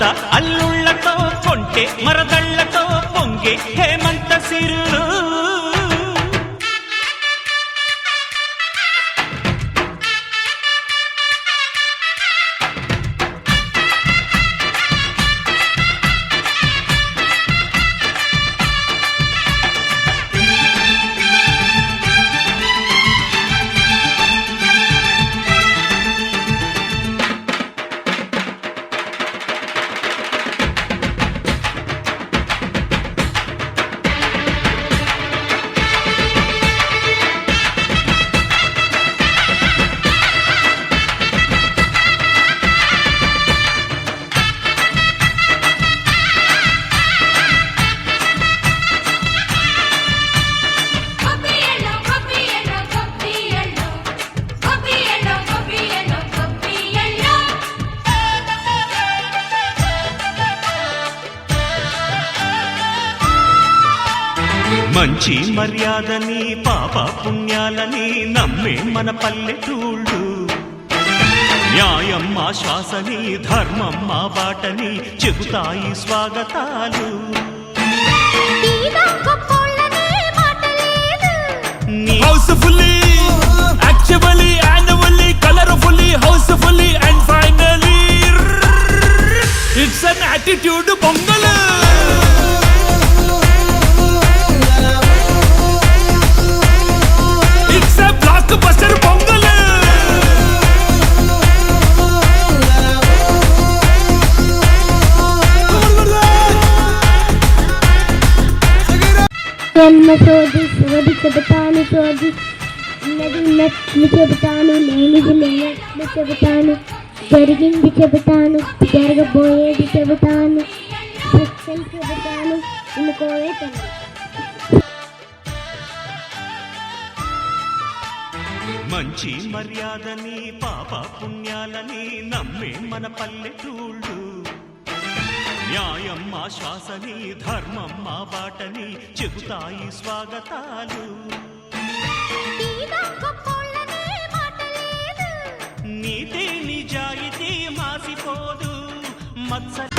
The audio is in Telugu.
కొత్త అల్లుళ్ళతో కొంటే మరదళ్ళతో పొంగే హేమంత సిరులు. మంచి మర్యాదని పాప పుణ్యాలని నమ్మే మన పల్లెటూళ్ళు. న్యాయం మా శ్వాసని ధర్మం మా బాటని చెబుతాయి స్వాగతాలు. తీదా గొప్పోళ్ళనే a బ్లాక్ బస్టర్ పొంగల్ జన్మ సోది సోది చెబుతాను సోది ఉన్నది ఉన్నట్లు చెబుతాను లేనిది లేనట్లు చెబుతాను జరిగింది చెబుతాను జరగబోయేది చెబుతాను శిక్షలు చెబుతాను అనుకోవే తను మంచి మర్యాదని పాప పుణ్యాలని నమ్మే మన పల్లెటూళ్ళు. న్యాయం మా శ్వాసని ధర్మం మా బాటని చెబుతాయి స్వాగతాలు. నీతే నిజాయితీ మాసిపోదు మత్స